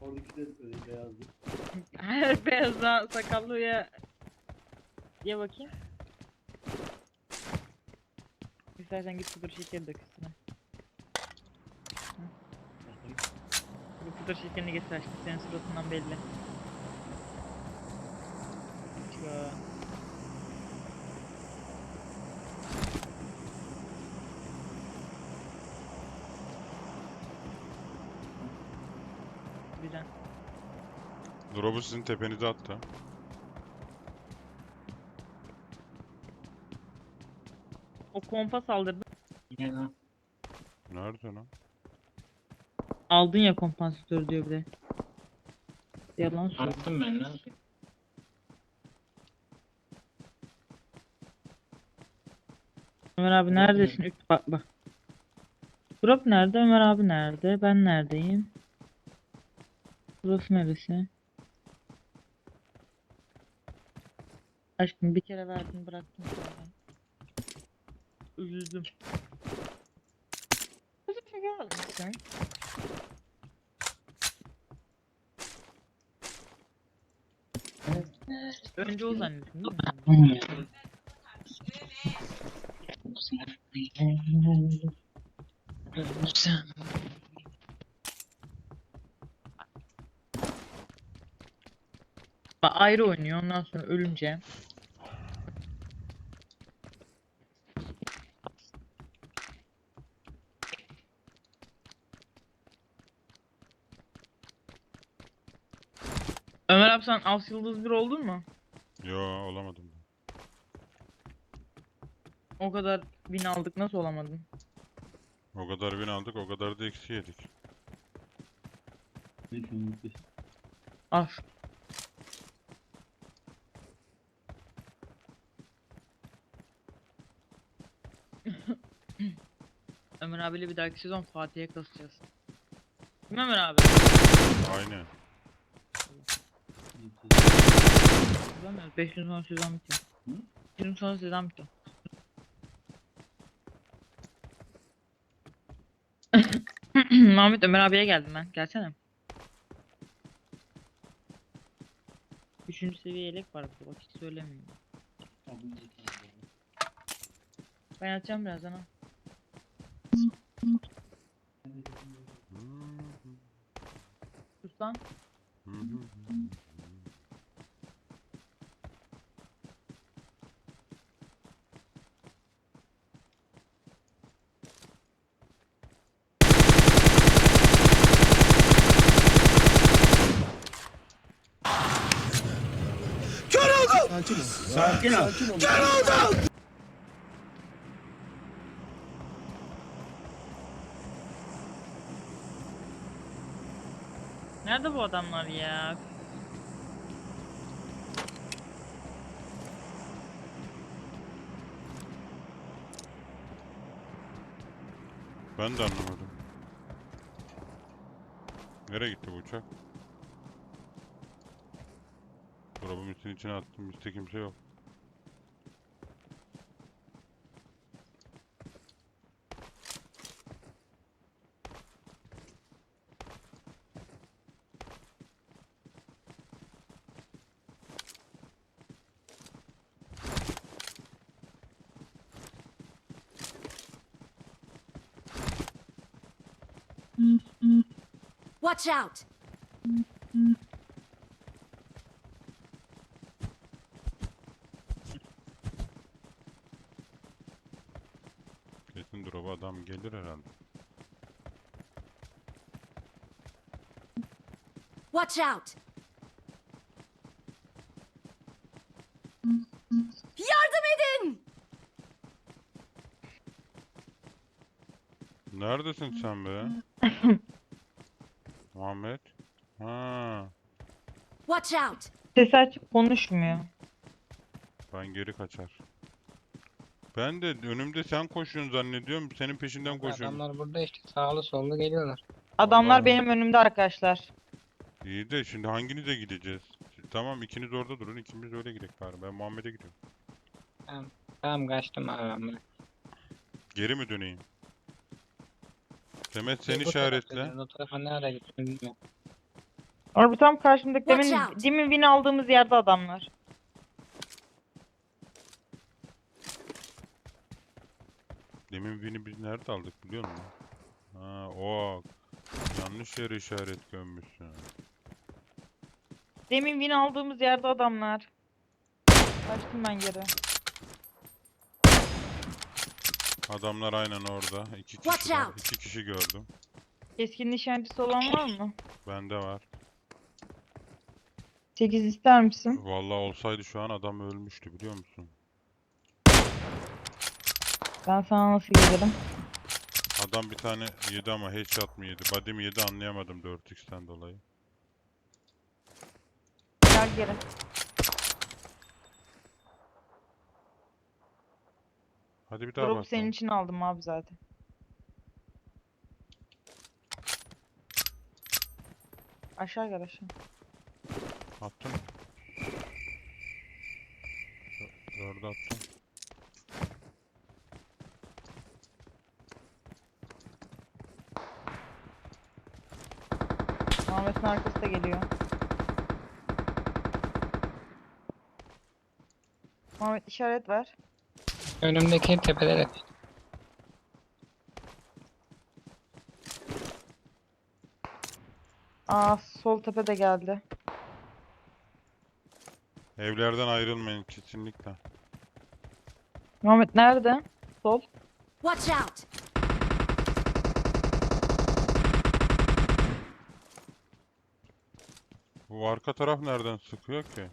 Oradaki de öyle beyazdı. Her beyazdan sakallıya ye bakayım. İstersen git pudra şekeri dök üstüne. Bu pudra şekerini getir aşkım senin suratından belli. Çıkar. Güzel. Drop'u sizin tepenize attı. O kompa saldırdı. Ne lan? Nerede lan? Aldın ya kompansatör diyor bir de. Yalan söylüyor. Attım ben lan. Ömer abi neredesin? Üç bak bak. Drop nerede? Ömer abi nerede? Ben neredeyim? Burası neresi? Aşkım bir kere verdim bıraktım sonra. Üzüldüm. Kızım şeker almışsın. Önce o zannettim değil mi? Bak ayrı oynuyor ondan sonra ölünce. Ömer abi sen As Yıldız bir oldun mu? Yo olamadım. O kadar bin aldık nasıl olamadın? O kadar win aldık o kadar da eksi yedik. Al. Ömer abiyle bir dahaki sezon Fatih'e kasacağız. Değil mi Ömer abi? Aynen. Kazanmıyoruz. 5 gün sonra sezon bitiyor. Hı? 5 gün sonra sezon bitiyor. Mahmut Ömer abiye geldim ben. Gelsene. Üçüncü seviye yelek var burada. Bak hiç söylemiyorum. Ben atacağım birazdan ha. Sus lan. Sakin ol. Sakin ol. Nerede bu adamlar ya? Ben de anlamadım. Nereye gitti bu uçak? Drop'un üstünün içine attım. Üstte kimse yok. Watch out! Kesin drop'a adam gelir herhalde. Watch out! Yardım edin! Neredesin sen be? Muhammed? Ha, Watch out! Sesi açıp konuşmuyor. ben geri kaçar. Ben de önümde sen koşuyorsun zannediyorum. Senin peşinden koşuyorum. Adamlar burada işte sağlı sollu geliyorlar. Adamlar Vallahi. benim önümde arkadaşlar. İyi de şimdi hanginize gideceğiz? Tamam ikiniz orada durun. ikimiz öyle gidelim bari. Ben Muhammed'e gidiyorum. Tamam kaçtım abi. Geri mi döneyim? Demet seni işaretle. O tarafa nereye gittin bilmiyorum. Orada tam karşımdaki Watch demin, out. demin win aldığımız yerde adamlar. Demin win'i biz nerede aldık biliyor musun? Ha o. Yanlış yere işaret gömmüşsün. Demin win aldığımız yerde adamlar. Kaçtım ben geri. Adamlar aynen orada. İki Watch kişi var. out. İki kişi gördüm. Keskin nişancısı olan var mı? Bende var. 8 ister misin? Vallahi olsaydı şu an adam ölmüştü biliyor musun? Ben sana nasıl gelirim? Adam bir tane yedi ama headshot mı yedi? Body mi yedi anlayamadım 4x'ten dolayı. Gel geri. Hadi bir daha bakalım. senin için aldım abi zaten. Aşağı gel aşağı. Attın. Dö- Dördü attım. Muhammed'in arkası da geliyor. Muhammed işaret ver. Önümdeki tepelere. Aa sol tepe de geldi. Evlerden ayrılmayın kesinlikle. Muhammed nerede? Sol. Watch out! Bu arka taraf nereden sıkıyor ki?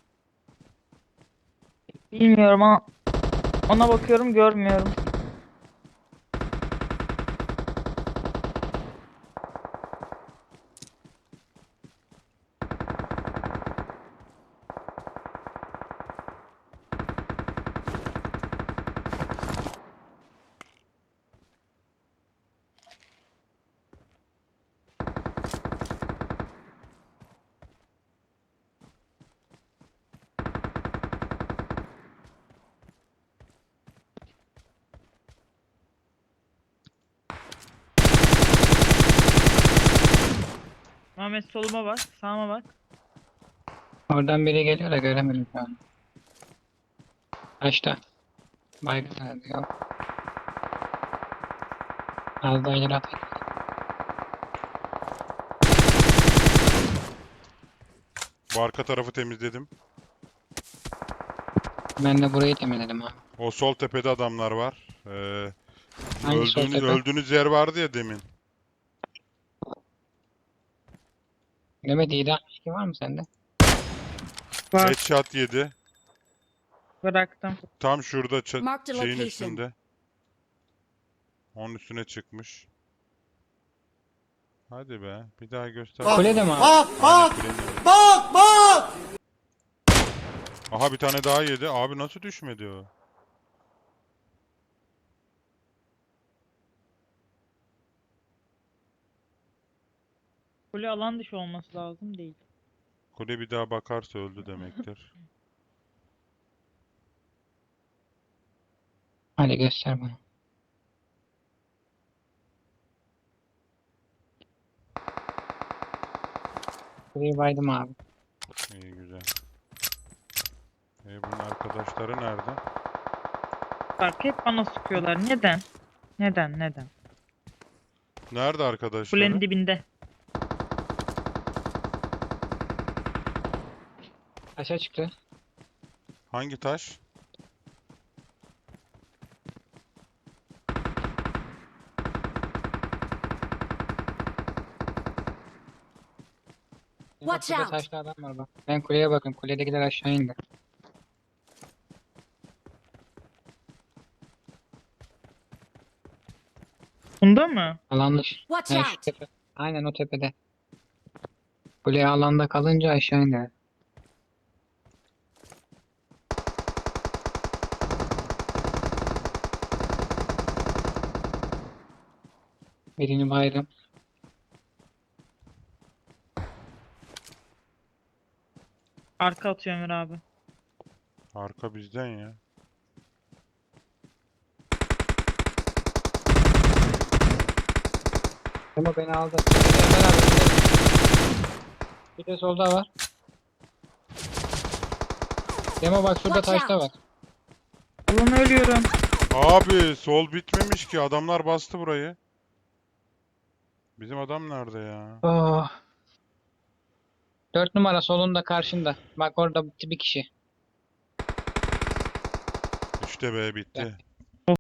Bilmiyorum ama ona bakıyorum görmüyorum. Muhammed soluma bak, sağıma bak. Oradan biri geliyor da göremedim şu an. Kaçta? Baygın nerede ya? Az daha ileri atayım. Bu arka tarafı temizledim. Ben de burayı temizledim abi. O sol tepede adamlar var. Ee, Hangi sol öldüğünüz, tepe? öldüğünüz yer vardı ya demin. Mehmet 762 var mı sende? Var. Headshot yedi. Bıraktım. Tam şurada ça- Marked a şeyin location. üstünde. Onun üstüne çıkmış. Hadi be. Bir daha göster. Kulede mi abi? Aynen, kulenin- Bak bak. Aha bir tane daha yedi. Abi nasıl düşmedi o? Kule alan dışı olması lazım değil. Kule bir daha bakarsa öldü demektir. Hadi göster bana. Burayı baydım abi. İyi güzel. E bunun arkadaşları nerede? Bak hep bana sıkıyorlar. Neden? Neden? Neden? Nerede arkadaşları? Kulenin dibinde. Aşağı çıktı. Hangi taş? Watch out. taşlı adam var bak. Ben kuleye bakın. Kuledekiler aşağı indi. Bunda mı? Alan dışı. Watch şu out! tepe. Aynen o tepede. Kule alanda kalınca aşağı indi. Birini baydım. Arka atıyor Ömer abi. Arka bizden ya. Ama beni aldı. Bir de Ömer abi. bir de- Bir de solda var. Demo bak şurada Watch taşta var. Ulan ölüyorum. Abi sol bitmemiş ki. Adamlar bastı burayı. Bizim adam nerede ya? Oh. 4 numara solunda karşında. Bak orada bir kişi. İşte be bitti.